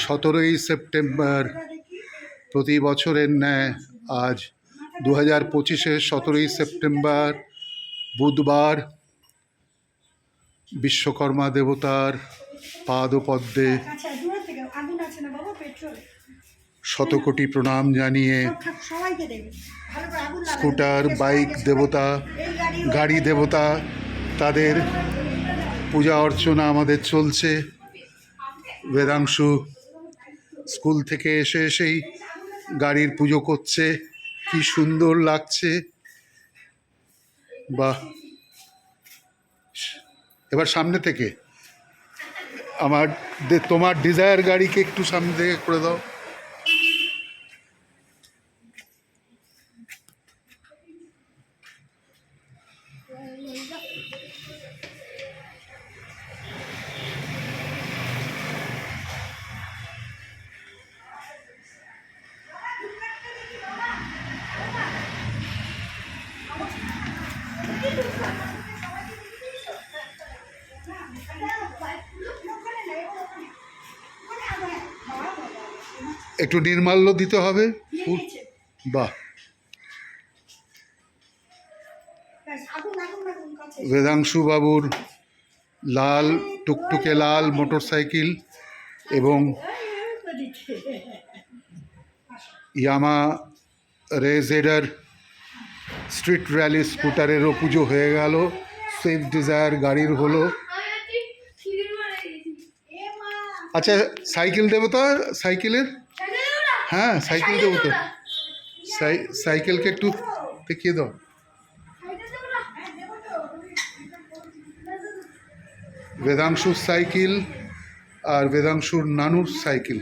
সতেরোই সেপ্টেম্বর প্রতি বছরের ন্যায় আজ দু হাজার পঁচিশের সতেরোই সেপ্টেম্বর বুধবার বিশ্বকর্মা দেবতার পাদপদ্মে আচ্ছা বাবা? পেট্রোল। শতকোটি প্রণাম জানিয়ে। স্কুটার, বাইক, দেবতা, গাড়ি, দেবতা, তাদের পূজা অর্চনা আমাদের চলছে। বেদাংশু স্কুল থেকে এসে এসেই গাড়ির পুজো করছে। কি সুন্দর লাগছে। বা এবার সামনে থেকে। আমার তোমার ডিজায়ার গাড়িকে একটু সামনে থেকে করে দাও। একটু নির্মাল্য দিতে হবে বাহ বেদাংশু বাবুর লাল টুকটুকে লাল মোটরসাইকেল এবং ইয়ামা রেজেডার স্ট্রিট র্যালি স্কুটারেরও পুজো হয়ে গেল সুইফট ডিজায়ার গাড়ির হলো আচ্ছা সাইকেল দেবো তো সাইকেলের হ্যাঁ সাইকেল দেবো তো সাই- সাইকেলকে একটু দেখিয়ে দাও। বেদাংশুর সাইকেল আর বেদাংশুর নানুর সাইকেল।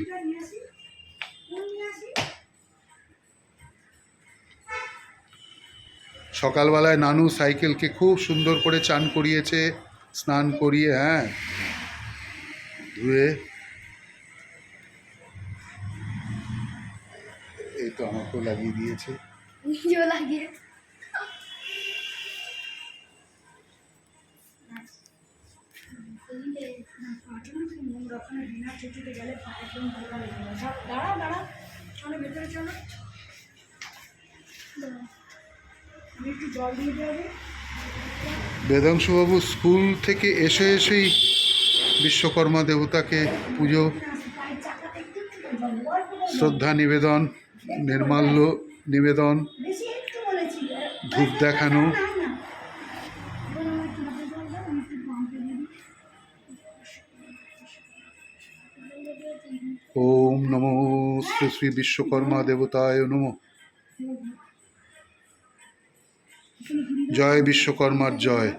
সকালবেলায় নানু সাইকেলকে খুব সুন্দর করে চান করিয়েছে স্নান করিয়ে হ্যাঁ। ধুয়ে তো আমাকেও লাগিয়ে দিয়েছে। নিজেও লাগিয়ে দাঁড়াও দাঁড়াও চলো ভেতরে চলো আমি একটু জল দিয়ে দেবে বেদাংশুবাবু স্কুল থেকে এসে এসেই বিশ্বকর্মা দেবতাকে পুজো শ্রদ্ধা নিবেদন। নির্মাল্য নিবেদন, ধূপ দেখানো। ওম নমো শ্রী শ্রী বিশ্বকর্মা দেবতায় নমো জয় বিশ্বকর্মার জয়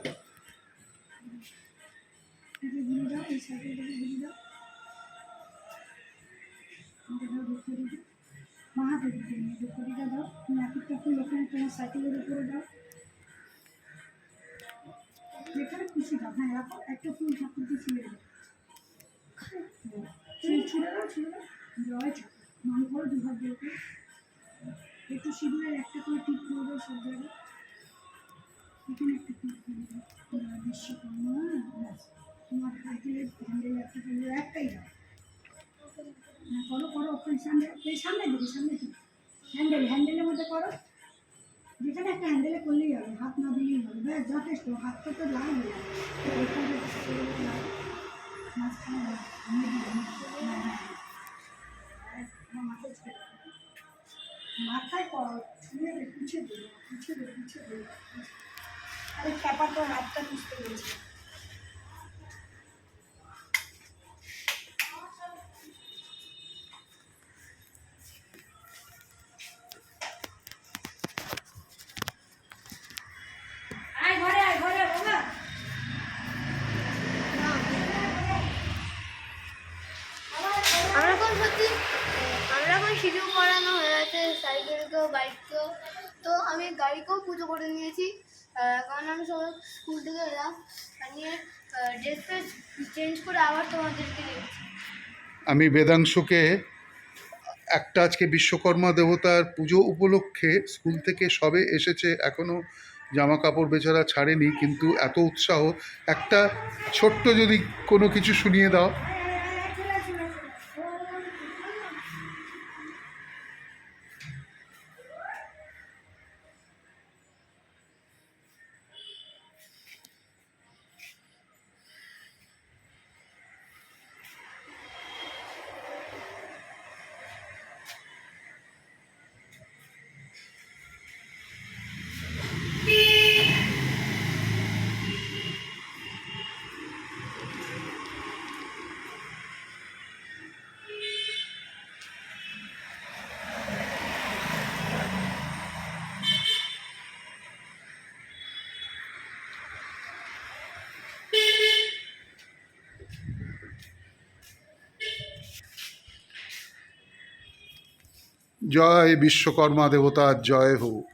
এটাকে ঘুরে দাও, এই সাইকেলটাকে ঘুরে দাও। দাও, দাও। এক একটা ফুল তোমার সাইকেলের উপরে দাও। যেখানে খুশি দাও। হ্যাঁ, রাখো। একটা ফুল ঠাকুরকে ছুঁয়ে দাও। ছুঁয়ে ছুঁড়ে দাও, ছুঁড়ে দাও। জয় ঠাকুর। নাম করো দুহাত দিয়ে একটু সিঁদুরের একটা করে টিপ করে দাও সব জায়গায় এখানে একটা টিপ করে দাও বিশ্বকর্মা তোমার সাইকেলের হ্যান্ডেল একটা একটাই দাও করো করো ওখানে সামনে এই সামনে দিকে সামনে দিকে হ্যান্ডেল হ্যান্ডেলের মধ্যে করো যেখানে একটা হ্যান্ডেলে করলেই হবে হাত না দিলেই হবে ব্যাস যথেষ্ট হাতটা তো লাগবে। হ্যাঁ, হ্যাঁ, হ্যাঁ। মাথায় করো ছুঁয়ে পিছিয়ে দে পিছিয়ে দে পিছিয়ে দে আরে চাপা তো হাতটা পুষতে গেছে সিঁড়ি করানো হয়ে গেছে সাইকেলকেও বাইককেও তো আমি গাড়িকেও পুজো করে নিয়েছি। কারণ আমি সবাই স্কুল থেকে এলাম। নিয়ে ড্রেস ফ্রেস চেঞ্জ করে আবার তোমাদেরকে দেখছি। আমি বেদাংশুকে একটা আজকে বিশ্বকর্মা দেবতার পুজো উপলক্ষে স্কুল থেকে সবে এসেছে। এখনও জামা কাপড় বেচারা ছাড়েনি, কিন্তু এত উৎসাহ। একটা ছোট্ট যদি কোনো কিছু শুনিয়ে দাও। জয় বিশ্বকর্মা দেবতার জয় হোক